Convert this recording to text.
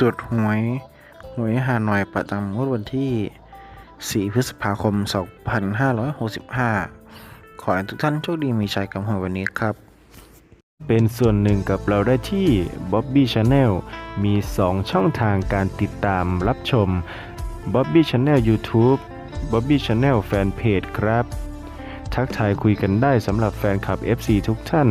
ตรวจหวยหวยฮานอยประจำงวดวันที่ 4 พฤษภาคม 2565 ขอให้ทุกท่านโชคดีมีชัยกับหวยวันนี้ครับ เป็นส่วนหนึ่งกับเราได้ที่ Bobby Channel มี 2 ช่องทางการติดตามรับชม Bobby Channel YouTube Bobby Channel Fanpage ครับ ทักทายคุยกันได้สำหรับแฟนคลับ FC ทุกท่าน